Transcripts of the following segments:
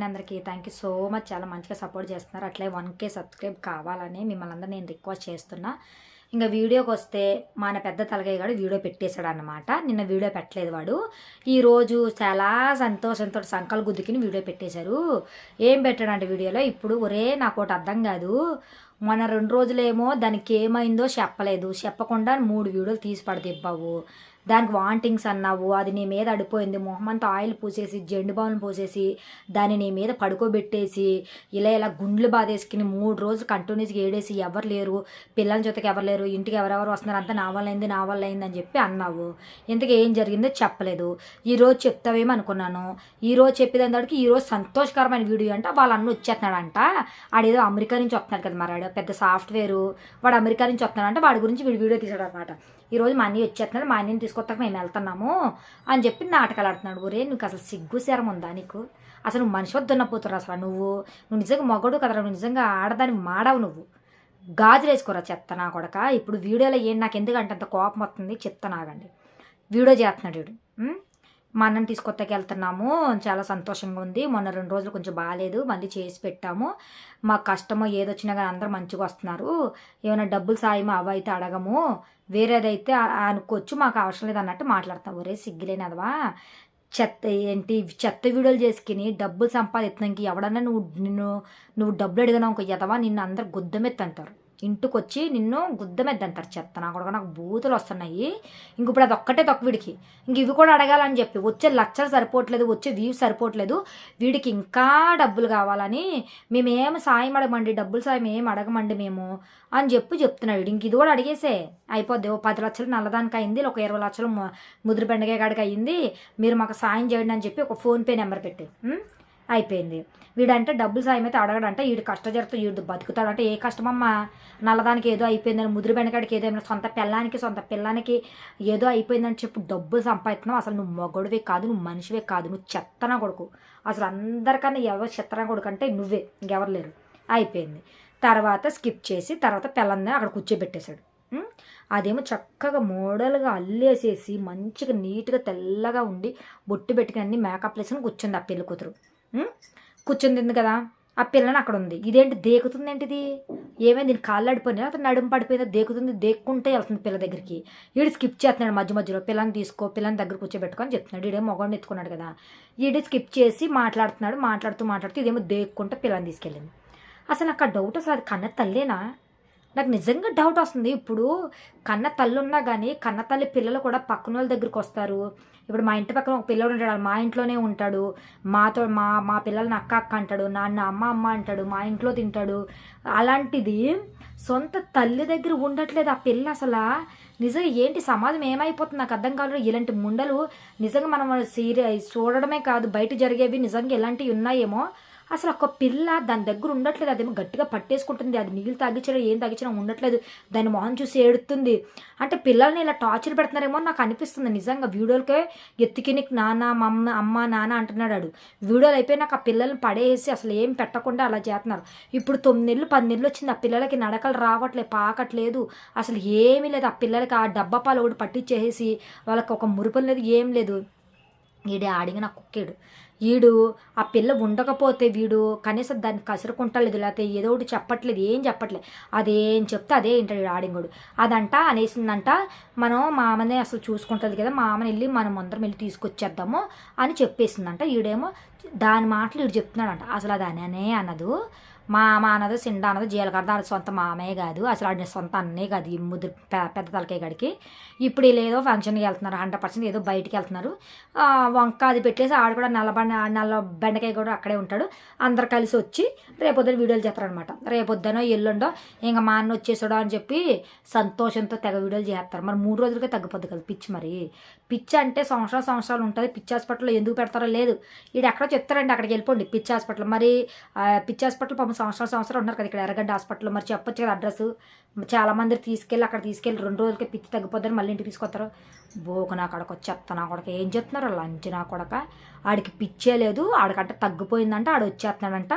అండి అందరికీ. Thank you so much చాలా మంచిగా సపోర్ట్ చేస్తున్నారు. అట్లే వన్ కే సబ్స్క్రైబ్ కావాలని మిమ్మల్ని అందరూ నేను రిక్వెస్ట్ చేస్తున్నా. ఇంకా వీడియోకి వస్తే మన పెద్ద తలగయ్య గారు వీడియో పెట్టేశాడు అనమాట నిన్న వీడియో పెట్టలేదు వాడు. ఈరోజు చాలా సంతోషంతో సంకల్ గుద్దుకిని వీడియో పెట్టేశారు. ఏం పెట్టాడంటే వీడియోలో ఇప్పుడు ఒరే నాకు ఒకటి అర్థం కాదు. మన రెండు రోజులేమో దానికి ఏమైందో చెప్పలేదు. చెప్పకుండా మూడు వీడియోలు తీసి పడదిబ్బావు దానికి వాంటింగ్స్ అన్నావు అది నీ మీద అడిపోయింది. మొహమంతా ఆయిల్ పూసేసి జెండు బావులు పూసేసి దాన్ని నీ మీద పడుకోబెట్టేసి ఇలా ఇలా గుండ్లు బాధేసుకుని మూడు రోజులు కంటిన్యూస్గా ఏడేసి ఎవరు లేరు పిల్లల జೊತೆకి ఎవరు లేరు ఇంటికి ఎవరెవరు వస్తున్నారు అంతా నా వల్ల అయింది నా వల్ల అయింది అని చెప్పి అన్నావు. ఇంతకు ఏం జరిగిందో చెప్పలేదు. ఈరోజు చెప్తావేమో అనుకున్నాను. ఈరోజు చెప్పేదాని చెప్పేదానికి ఈ రోజు సంతోషకరమైన వీడియో అంటే వాళ్ళ అన్న వచ్చేస్తున్నాడంట. ఆడేదో అమెరికా నుంచి వస్తున్నాడు కదా మరి పెద్ద సాఫ్ట్వేర్. వాడు అమెరికా నుంచి వస్తున్నాడంటే వాడి గురించి వీడు వీడియో తీసాడు అనమాట ఈరోజు మా అన్నయ్య వచ్చేస్తున్నాడు మా అన్నయ్యని తీసుకొస్తాక మేము వెళ్తున్నాము అని చెప్పి నాటకాలు ఆడుతున్నాడు. ఒరే నీకు అసలు సిగ్గు శరం ఉందా నీకు? అసలు నువ్వు మనిషి వద్దున్న పోతురా అసలు నువ్వు. నువ్వు నిజంగా మొగడు కదరా నువ్వు నిజంగా ఆడదాని మాడవు నువ్వు. గాజులు వేసుకోరా చెత్త నా కొడక. ఇప్పుడు వీడియోలో ఏం నాకు ఎందుకంటే అంత కోపం వస్తుంది చెత్త నాగండి వీడియో చేస్తున్నాడు వీడు. మా అన్నని తీసుకొత్తకి వెళ్తున్నాము. చాలా సంతోషంగా ఉంది. మొన్న రెండు రోజులు కొంచెం బాగాలేదు మళ్ళీ చేసి పెట్టాము. మా కష్టమో ఏదొచ్చినా కానీ అందరూ మంచిగా వస్తున్నారు. ఏమైనా డబ్బులు సాయమో అవైతే అడగము. వేరేదైతే అనుకోవచ్చు మాకు అవసరం లేదు అన్నట్టు మాట్లాడతాం. ఒరే సిగ్గులేనదవా? చెత్త ఏంటి? చెత్త వీడియోలు చేసుకుని డబ్బులు సంపాదిస్తున్నాకి ఎవడన్నా నువ్వు నిన్ను నువ్వు డబ్బులు అడిగినావు ఒక ఎదవా నిన్ను అందరు గుద్దమెత్తంటారు. ఇంటికొచ్చి నిన్ను గుద్దమెద్దంటారు చెత్త. నా కూడా నాకు బూతులు వస్తున్నాయి ఇంక ఇప్పుడు అది ఒక్కటే తక్కువ వీడికి. ఇంక ఇవి కూడా అడగాలని చెప్పి. వచ్చే లక్షలు సరిపోవట్లేదు వచ్చే వ్యూ సరిపోవట్లేదు. వీడికి ఇంకా డబ్బులు కావాలని మేమేం సాయం అడగమండి డబ్బులు సాయం ఏం అడగమండి మేము అని చెప్పి చెప్తున్నాడు ఇంక ఇది కూడా అడిగేసే. అయిపోద్ది. ఓ పది లక్షలు నల్లదానికి అయింది ఒక ఇరవై లక్షలు ము- ముదురు బెండకాయ కాడికి అయ్యింది మీరు మాకు సాయం చేయండి అని చెప్పి ఒక ఫోన్పే నెంబర్ పెట్టి. అయిపోయింది. వీడంటే డబ్బులు సాయం అయితే అడగడంటే వీడు కష్టజరుతూ వీడు బతుకుతాడంటే ఏ కష్టమమ్మా? నల్లదానికి ఏదో అయిపోయిందని ముదురు బెండకాడికి ఏదో సొంత పిల్లానికి సొంత పిల్లానికి ఏదో అయిపోయిందని చెప్పి డబ్బులు సంపాదిస్తున్నావు. అసలు నువ్వు మొగడువే కాదు నువ్వు మనిషివే కాదు నువ్వు చెత్తన కొడుకు. అసలు అందరికన్నా ఎవరు చెత్తన కొడుకు అంటే నువ్వే ఇంకెవరు లేరు. అయిపోయింది. తర్వాత స్కిప్ చేసి తర్వాత పిల్లందని అక్కడ కూర్చోబెట్టేశాడు. అదేమో చక్కగా మోడల్గా అల్లేసేసి మంచిగా నీట్గా తెల్లగా ఉండి బొట్టు పెట్టుకుని అన్ని మేకప్ వేసుకుని కూర్చుంది ఆ పెళ్ళి కూతురు. ఉం? కూర్చుంది కదా. ఆ పిల్లని అక్కడ ఉంది ఇదేంటి దేకుతుంది ఏంటిది ఏమైంది? దీని కాళ్ళు అడిపోయినా అతను నడుము పడిపోయిందో దేకుతుంది? దేక్కుంటే వెళ్తుంది పిల్ల దగ్గరికి. ఈడు స్కిప్ చేస్తున్నాడు మధ్య మధ్యలో. పిల్లని తీసుకో పిల్లని దగ్గర కూర్చోబెట్టుకొని చెప్తున్నాడు. ఈడే మొగోడిని ఎత్తుకున్నాడు కదా. ఈడే స్కిప్ చేసి మాట్లాడుతున్నాడు మాట్లాడుతూ మాట్లాడుతూ ఇదేమో దేక్కుంటే పిల్లని తీసుకెళ్ళింది. అసలు నాకు ఆ డౌట్ అసలు అది కన్న తల్లేనా? నాకు నిజంగా డౌట్ వస్తుంది. ఇప్పుడు కన్న తల్లి ఉన్నా కానీ కన్న తల్లి పిల్లలు కూడా పక్కన వాళ్ళ దగ్గరికి వస్తారు. ఇప్పుడు మా ఇంటి పక్కన ఒక పిల్లడు ఉంటాడు. మా ఇంట్లోనే ఉంటాడు. మాతో మా మా పిల్లల్ని అక్క అక్క అంటాడు. నాన్న అమ్మ అమ్మ అంటాడు. మా ఇంట్లో తింటాడు. అలాంటిది సొంత తల్లి దగ్గర ఉండట్లేదు ఆ పిల్ల అసలు. నిజంగా ఏంటి? సమాజం ఏమైపోతుంది? నాకు అర్థం కాలేదు. ఇలాంటి ముండలు నిజంగా మనం సీరియల్ చూడడమే కాదు. బయట జరిగేవి నిజంగా ఎలాంటివి ఉన్నాయేమో. అసలు ఒక పిల్ల దాని దగ్గర ఉండట్లేదు అదేమో గట్టిగా పట్టేసుకుంటుంది అది నీళ్ళు తాగించడం ఏం తాగించడం ఉండట్లేదు దాని మొహం చూసి ఏడుతుంది. అంటే పిల్లల్ని ఇలా టార్చర్ పెడుతున్నారేమో నాకు అనిపిస్తుంది నిజంగా. వీడియోలకే ఎత్తికి నీకు నాన్న మమ్మ అమ్మ నాన్న అంటున్నాడు ఆడు. వీడియోలు అయిపోయి నాకు ఆ పిల్లల్ని పడేసి అసలు ఏం పెట్టకుండా అలా చేస్తున్నారు. ఇప్పుడు తొమ్మిది పన్నెళ్ళు పది వచ్చింది ఆ పిల్లలకి నడకలు రావట్లేదు పాకట్లేదు. అసలు ఏమీ లేదు ఆ పిల్లలకి ఆ డబ్బా పాలు ఒకటి పట్టించేసి వాళ్ళకి ఒక మురుపం లేదు ఏం లేదు. ఈడే ఆడిగా నా కుక్కేడు. వీడు ఆ పిల్ల ఉండకపోతే వీడు కనీసం దాన్ని కసురుకుంటలేదు లేకపోతే ఏదో ఒకటి చెప్పట్లేదు ఏం చెప్పట్లేదు. అదేం చెప్తే అదే వింటాడు వీడు ఆడింగుడు. అదంట అనేసిందంట మనం మామనే అసలు చూసుకుంటుంది కదా మామని వెళ్ళి మనం అందరం వెళ్ళి తీసుకొచ్చేద్దాము అని చెప్పేసిందంట ఈడేమో. దాని మాటలు వీడు చెప్తున్నాడంట. అసలు అది అనే అనదు. మామ అన్నది సిండ అన్నది జీలకర్ర అది సొంత మామయ్య కాదు. అసలు ఆడిన సొంత అన్నే కాదు ఈ ముద్దు పెద్ద తలకాయ గడికి ఇప్పుడు లేదో ఏదో ఫంక్షన్కి వెళ్తున్నారు హండ్రెడ్ పర్సెంట్ ఏదో బయటికి వెళ్తున్నారు. ఆ, వంక అది పెట్టేసి ఆడు కూడా నల్లబండ నల్ల బెండకాయ కూడా అక్కడే ఉంటాడు. అందరు కలిసి వచ్చి రేపొద్దున వీడియోలు చేస్తారనమాట రేపొద్దునో ఎల్లుండో ఇంకా మా అన్న వచ్చేసాడు అని చెప్పి సంతోషంతో తెగ వీడియోలు చేస్తారు. మరి మూడు రోజులకే తగ్గిపోద్ది కదా పిచ్చి మరి. పిచ్చి అంటే సంవత్సరాలు సంవత్సరాలు ఉంటుంది. పిచ్చి హాస్పిటల్లో ఎందుకు పెడతారో లేదు. ఈడు ఎక్కడో చెప్తారండి అక్కడికి వెళ్ళిపోండి పిచ్చి హాస్పిటల్. మరి పిచ్చి హాస్పిటల్ పాపం సంవత్సరాలు సంవత్సరాలు ఉన్నారు కదా ఇక్కడ ఎర్రగడ్డ హాస్పిటల్ మరి చెప్పొచ్చు కదా అడ్రస్. చాలామంది తీసుకెళ్ళి అక్కడ తీసుకెళ్ళి రెండు రోజులకి పిచ్చి తగ్గిపోద్దని మళ్ళీ ఇంటికి తీసుకొస్తారు. బోకు నా కొడక చెత్త నా కొడక. ఏం చెప్తున్నారు? లంచ్ నా కొడక. ఆడికి పిచ్చే లేదు. ఆడికంటే తగ్గిపోయిందంట. ఆడు వచ్చేస్తున్నాడంట.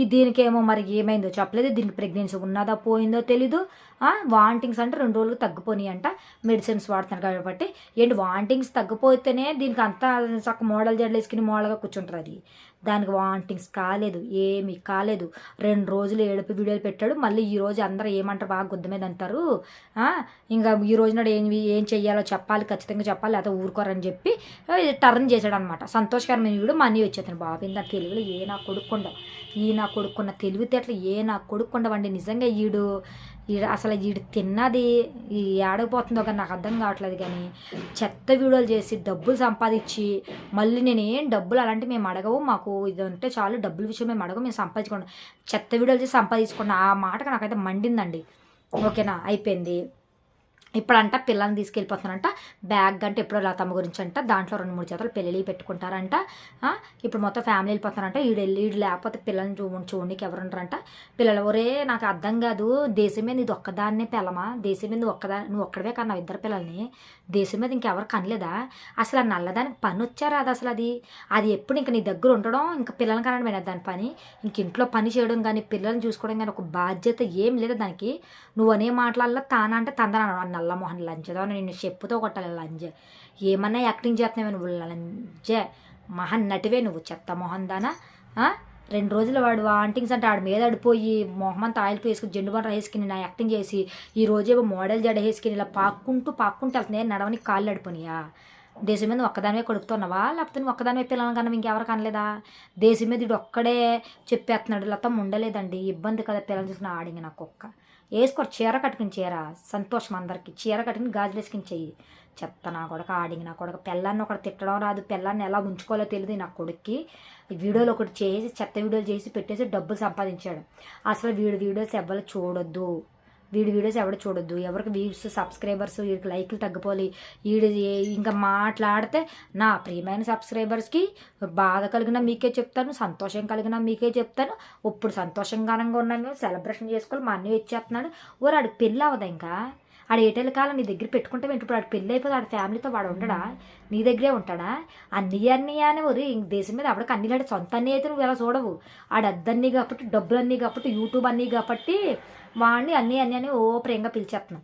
ఈ దీనికేమో మరి ఏమైందో చెప్పలేదు. దీనికి ప్రెగ్నెన్సీ ఉన్నదా పోయిందో తెలీదు. వాంటింగ్స్ అంటే రెండు రోజులు తగ్గిపోయి అంట మెడిసిన్స్ వాడుతున్నారు కాబట్టి. ఏంటి వాంటింగ్స్ తగ్గిపోతేనే దీనికి అంతా చక్క మోడల్ జడలు వేసుకుని మోడల్గా కూర్చుంటారు అది. దానికి వాంటింగ్స్ కాలేదు ఏమీ కాలేదు. రెండు రోజులు ఏడుపు వీడియోలు పెట్టాడు. మళ్ళీ ఈ రోజు అందరూ ఏమంటారు? బాగా గుద్ద మీద అంటారు. ఇంకా ఈ రోజు నాడు ఏం ఏం చెయ్యాలో చెప్పాలి ఖచ్చితంగా చెప్పాలి లేకపోతే ఊరుకోరని చెప్పి టర్న్ చేశాడు అనమాట సంతోషకరమైన వీడు మనీ వచ్చేతను బాబు. ఇంత తెలుగులో ఏ నా కొడుకుండ ఈ నా కొడుకున్న తెలివితేటలు ఏ నా కొడుకుండవండి నిజంగా వీడు అసలు వీడు తిన్నది ఈ ఏడకపోతుందో కానీ నాకు అర్థం కావట్లేదు కానీ చెత్త వీడియోలు చేసి డబ్బులు సంపాదించి మళ్ళీ నేను ఏం డబ్బులు అలాంటివి మేము అడగవు. మాకు ఇది అంటే చాలు డబ్బుల విషయం మేము అడగవు మేము సంపాదించుకోండి. చెత్త వీడియోలు చేసి సంపాదించుకోండి. ఆ మాటకు నాకైతే మండిందండి. ఓకేనా? అయిపోయింది. ఇప్పుడంట పిల్లల్ని తీసుకెళ్ళిపోతున్నారంట. బ్యాగ్ అంటే ఎప్పుడో లతమ్మ గురించి అంట దాంట్లో రెండు మూడు జతలు పెళ్ళి పెట్టుకుంటారంట. ఇప్పుడు మొత్తం ఫ్యామిలీ వెళ్ళిపోతున్నారంట. ఈడు వెళ్ళి ఈడు లేకపోతే పిల్లల్ని చూ చూడడానికి ఎవరుంటారంట పిల్లలు ఒరే నాకు అర్థం కాదు. దేశం మీద ఇది ఒక్కదాన్నే పిల్లమా? దేశం మీద ఒక్కదాన్ని ఒక్కదా నువ్వు ఒక్కడవే కన్నావు ఇద్దరు పిల్లల్ని. దేశం మీద ఇంకెవరు కనలేదా? అసలు ఆ నల్లదానికి పని వచ్చారా అది అసలు అది? అది ఎప్పుడు ఇంక నీ దగ్గర ఉండడం? ఇంకా పిల్లల్ని కనడమే దాని పని? ఇంక ఇంట్లో పని చేయడం కానీ పిల్లల్ని చూసుకోవడం కానీ ఒక బాధ్యత ఏం లేదు దానికి? నువ్వు అనే మాటలల్లో తానా అంటే తందన నల్ల మొహన్ అని నిన్ను చెప్పుతో కొట్టాలి లంజ ఏమన్నా యాక్టింగ్ చేస్తున్నావు నువ్వు లంజ మహన్ నటివే నువ్వు చెత్త మొహన్ దానా? రెండు రోజులు వాడు వాంటింగ్స్ అంటే ఆడి మీద ఆడిపోయి మొహమంతా ఆయిల్ వేసుకుని జెండు బండ వేసుకుని నా యాక్టింగ్ చేసి ఈ రోజేమో మోడల్ జడ వేసుకుని ఇలా పాక్కుంటూ పాక్కుంటూ వెళ్తున్నాయి నడవని కాళ్ళు అడిపోయినాయా దేశం మీద ఒక్కదానివే కొడుకుతున్నావా? లేకపోతే నువ్వు ఒక్కదానివే పిల్లలు కన్నా ఇంకెవరు కనలేదా? దేశం మీద ఇటు ఒక్కడే చెప్పేస్తున్నాడు లతం ఉండలేదండి ఇబ్బంది కదా పిల్లలు చూసుకుని ఆడింగ నాకు ఒక్క వేసుకోరు చీర కట్టుకుని చీర. సంతోషం అందరికి. చీర కట్టుకుని గాజులు వేసుకుని చెయ్యి. చెత్త నా కొడక ఆడింగి నా కొడక. పిల్లాన్ని ఒకటి తిట్టడం రాదు. పిల్లాన్ని ఎలా ఉంచుకోవాలో తెలియదు నా కొడుక్కి. వీడియోలు ఒకటి చేసి చెత్త వీడియోలు చేసి పెట్టేసి డబ్బులు సంపాదించాడు. అసలు వీడు వీడియోస్ ఎవ్వరు చూడొద్దు. వీడి వీడియోస్ ఎవరు చూడొద్దు. ఎవరికి వ్యూస్ సబ్స్క్రైబర్స్ వీడికి లైక్లు తగ్గిపోలి. వీడి ఇంకా మాట్లాడితే నా ప్రియమైన సబ్స్క్రైబర్స్కి బాధ కలిగిన మీకే చెప్తాను సంతోషం కలిగిన మీకే చెప్తాను. ఇప్పుడు సంతోషంగానంగా ఉన్నాను. సెలబ్రేషన్ చేసుకోవాలి. మా అన్నీ వచ్చేస్తున్నాడు. ఊరు ఆడికి పెళ్ళి అవదా ఇంకా? ఆడ ఏటేళ్ళ కాలం నీ దగ్గర పెట్టుకుంటే ఇప్పుడు ఆడు పెళ్ళి అయిపోతే ఆడ ఫ్యామిలీతో వాడు ఉండడా? నీ దగ్గరే ఉంటాడా? అన్ని అన్నీ అని ఊరి ఇంక దేశం మీద అప్పటికి అన్ని లాంటి సొంత అన్నీ అయితే నువ్వు ఎలా చూడవు. ఆడు అద్దన్నీ కాబట్టి డబ్బులు అన్నీ కాబట్టి యూట్యూబ్ అన్నీ కాబట్టి వాడిని అన్నీ అన్నీ అని ఓ ప్రేమగా పిలిచేస్తున్నాం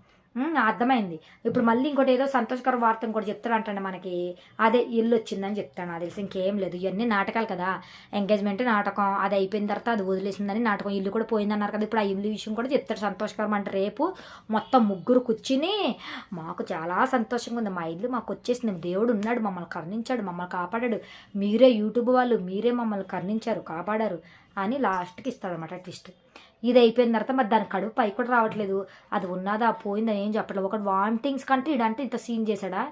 అర్థమైంది. ఇప్పుడు మళ్ళీ ఇంకోటి ఏదో సంతోషకర వార్త ఇంకోటి చెప్తాడంటండి మనకి. అదే ఇల్లు వచ్చిందని చెప్తాను. అది తెలిసి ఇంకేం లేదు. ఇవన్నీ నాటకాలు కదా. ఎంగేజ్మెంట్ నాటకం. అది అయిపోయిన తర్వాత అది వదిలేసిందని నాటకం. ఇల్లు కూడా పోయిందన్నారు కదా. ఇప్పుడు ఆ ఇల్లు విషయం కూడా చెప్తాడు సంతోషకరం అంటే. రేపు మొత్తం ముగ్గురు కూర్చుని మాకు చాలా సంతోషంగా ఉంది. మా ఇల్లు మాకు వచ్చేసింది. దేవుడు ఉన్నాడు. మమ్మల్ని కరుణించాడు. మమ్మల్ని కాపాడాడు. మీరే యూట్యూబ్ వాళ్ళు. మీరే మమ్మల్ని కరుణించారు. కాపాడారు. అని లాస్ట్కి ఇస్తాడనమాట ట్విస్ట్ ఇది అయిపోయిన తర్వాత మరి దాని కడుపు పై కూడా రావట్లేదు. అది ఉన్నదా పోయిందని ఏం చెప్పట్లేదు. ఒకటి వాంటింగ్స్ కంటే ఇడంటే ఇంత సీన్ చేశాడా?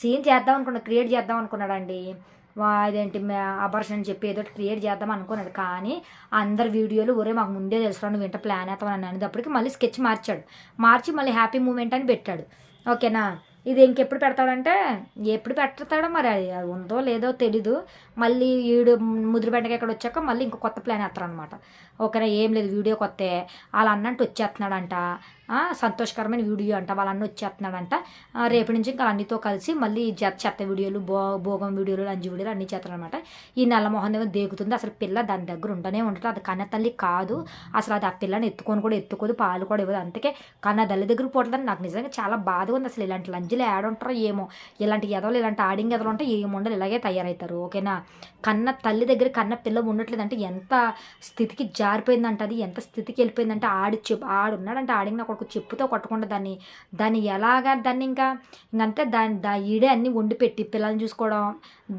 సీన్ చేద్దాం అనుకున్నాడు క్రియేట్ చేద్దాం అనుకున్నాడండి. వా ఇదేంటి అబర్షన్ అని చెప్పి ఏదో క్రియేట్ చేద్దాం అనుకున్నాడు. కానీ అందరి వీడియోలు ఒరే మాకు ముందే తెలుసు నువ్వు ఇంట ప్లాన్ అవుతామని అనేటప్పటికి మళ్ళీ స్కెచ్ మార్చాడు. మార్చి మళ్ళీ హ్యాపీ మూమెంట్ అని పెట్టాడు. ఓకేనా? ఇది ఇంకెప్పుడు పెడతాడంటే? ఎప్పుడు పెడతాడో మరి అది? ఉందో లేదో తెలీదు. మళ్ళీ వీడు ముదిరి బెండకి ఇక్కడ వచ్చాక మళ్ళీ ఇంకో కొత్త ప్లాన్ వేస్తారనమాట ఓకేనా ఏం లేదు వీడియో కొత్త. వాళ్ళ అన్నంటే వచ్చేస్తున్నాడంట. సంతోషకరమైన వీడియో అంట వాళ్ళన్నీ వచ్చేస్తున్నాడంట. రేపు నుంచి ఇంకా అన్నితో కలిసి మళ్ళీ చెత్త చెత్త వీడియోలు బో భోగం వీడియోలు లంచి వీడియోలు అన్ని చేస్తారనమాట ఈ నల్లమోహన్ ఏమో దేగుతుంది అసలు పిల్ల దాని దగ్గర ఉండనే ఉంటుంది. అది కన్న తల్లి కాదు. అసలు అది ఆ పిల్లని ఎత్తుకొని కూడా ఎత్తుకోదు పాలు కూడా ఇవ్వదు. అందుకే కన్న తల్లి దగ్గర పోవట్లేదు నాకు నిజంగా చాలా బాధగా ఉంది అసలు. ఇలాంటి లంజులు ఉంటారో ఏమో. ఇలాంటి ఎదవలు ఇలాంటి ఆడింగ్ ఎదలు ఉంటే ఏముండలు ఇలాగే తయారవుతారు. ఓకేనా? కన్న తల్లి దగ్గర కన్న పిల్ల ఉండట్లేదంటే ఎంత స్థితికి జారిపోయిందంట అది ఎంత స్థితికి వెళ్ళిపోయిందంటే ఆడి చెప్పు ఆడున్నాడంటే నాకు కొడుకు చెప్పుతో కొట్టకుండా దాన్ని దాన్ని ఎలాగా దాన్ని ఇంకా ఇంకంతే దాని దా ఈడే అన్ని వండి పెట్టి పిల్లల్ని చూసుకోవడం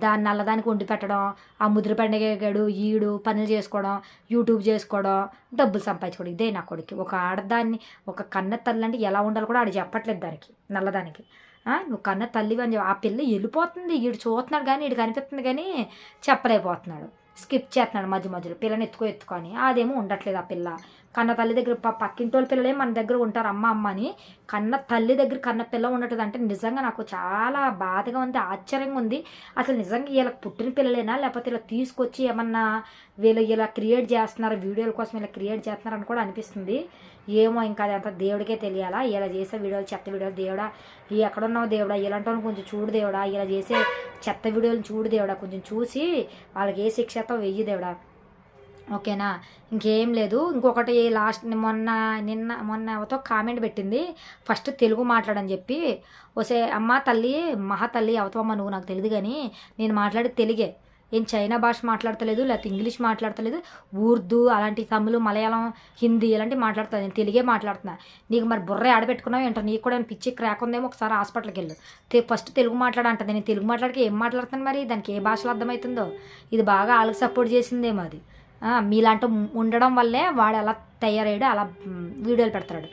దాన్ని నల్లదానికి వండి పెట్టడం ఆ ముద్ర పండగడు ఈడు పనులు చేసుకోవడం యూట్యూబ్ చేసుకోవడం డబ్బులు సంపాదించుకోవడం. ఇదే నా కొడుకు. ఒక ఆడదాన్ని ఒక కన్న తల్లి అంటే ఎలా ఉండాలో కూడా ఆడు చెప్పట్లేదు దానికి నల్లదానికి. నువ్వు కన్న తల్లివి అని చెప్పి ఆ పిల్ల వెళ్ళిపోతుంది వీడు చూస్తున్నాడు కానీ వీడు కనిపిస్తుంది కానీ చెప్పలేకపోతున్నాడు. స్కిప్ చేస్తున్నాడు మధ్య మధ్యలో. పిల్లని ఎత్తుకో ఎత్తుకొని అదేమో ఉండట్లేదు ఆ పిల్ల. కన్న తల్లి దగ్గర ప- పక్కింటోళ్ళ పిల్లలే మన దగ్గర ఉంటారు అమ్మ అమ్మ అని. కన్న తల్లి దగ్గర కన్న పిల్ల ఉండటం అంటే నిజంగా నాకు చాలా బాధగా ఉంది ఆశ్చర్యంగా ఉంది. అసలు నిజంగా వీళ్ళకి పుట్టిన పిల్లలేనా? లేకపోతే ఇలా తీసుకొచ్చి ఏమన్నా వీళ్ళు ఇలా క్రియేట్ చేస్తున్నారు? వీడియోల కోసం ఇలా క్రియేట్ చేస్తున్నారు అని కూడా అనిపిస్తుంది. ఏమో ఇంకా అదంతా దేవుడికే తెలియాలా? ఇలా చేసే వీడియోలు చెత్త వీడియోలు దేవుడా? ఈ ఎక్కడున్నావు దేవుడా? ఇలాంటి కొంచెం చూడు దేవుడా? ఇలా చేసే చెత్త వీడియోలు చూడు దేవుడా? కొంచెం చూసి వాళ్ళకి ఏ శిక్షతో వెయ్యి దేవుడా? ఓకేనా? ఇంకేం లేదు. ఇంకొకటి లాస్ట్ మొన్న నిన్న మొన్న ఎవతో కామెంట్ పెట్టింది. ఫస్ట్ తెలుగు మాట్లాడని చెప్పి ఓసే అమ్మ తల్లి మహా తల్లి అవతమ్మ నువ్వు నాకు తెలియదు కానీ నేను మాట్లాడి తెలుగే. ఏం చైనా భాష మాట్లాడతలేదు లేకపోతే ఇంగ్లీష్ మాట్లాడతలేదు ఉర్దూ అలాంటి తమిళ మలయాళం హిందీ ఇలాంటివి మాట్లాడుతుంది నేను తెలుగే మాట్లాడుతున్నా. నీకు మరి బుర్ర ఆడబెట్టుకున్నావు ఏంటో నీకు కూడా పిచ్చి క్రాక్ ఉందేమో ఒకసారి హాస్పిటల్కి వెళ్ళు. ఫస్ట్ తెలుగు మాట్లాడంటది నేను తెలుగు మాట్లాడికి ఏం మాట్లాడుతాను మరి? దానికి ఏ భాషలో అర్థమవుతుందో? ఇది బాగా వాళ్ళకి సపోర్ట్ చేసిందేమో అది. మీలాంటి ఉండడం వల్లే వాడు అలా తయారయ్యాడు అలా వీడియోలు పెడతాడు.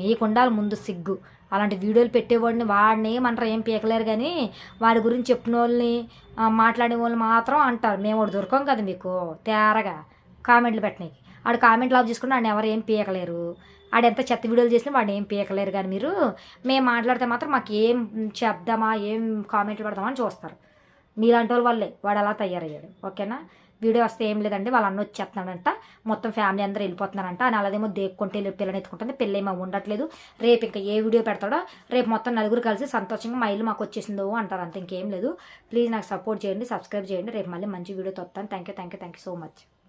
మీకు ఉండాలి ముందు సిగ్గు. అలాంటి వీడియోలు పెట్టేవాడిని వాడిని మనరు ఏం పీకలేరు కానీ వాడి గురించి చెప్పిన వాళ్ళని మాట్లాడే వాళ్ళు మాత్రం అంటారు. మేము ఒకటి దొరకం కదా మీకు తేరగా కామెంట్లు పెట్టడానికి ఆడు కామెంట్లు ఆఫ్ చేసుకుని వాడిని ఎవరు ఏం పీకలేరు. ఆడు ఎంత చెత్త వీడియోలు చేసినా వాడిని ఏం పీకలేరు కానీ మీరు. మేము మాట్లాడితే మాత్రం మాకు ఏం చెప్దామా ఏం కామెంట్లు పెడదామా అని చూస్తారు. మీలాంటి వాళ్ళ వల్లే వాడు అలా తయారయ్యాడు. ఓకేనా? వీడియో వస్తే ఏం లేదండి వాళ్ళ అన్న వచ్చేస్తున్నాడంట. మొత్తం ఫ్యామిలీ అందరూ వెళ్ళిపోతున్నారంట. అని అలాదేమో దేక్కుంటే వెళ్ళి పిల్లని ఎత్తుకుంటుంది. పిల్ల ఏమో ఉండట్లేదు. రేపు ఇంకా ఏ వీడియో పెడతాడో రేపు మొత్తం నలుగురు కలిసి సంతోషంగా మా ఇల్లు మాకు వచ్చేసిందో అంటారు అంత ఇంకేం లేదు. ప్లీజ్ నాకు సపోర్ట్ చేయండి సబ్స్క్రైబ్ చేయండి. రేపు మళ్ళీ మంచి video తొత్తాను. Thank you thank you thank you so much.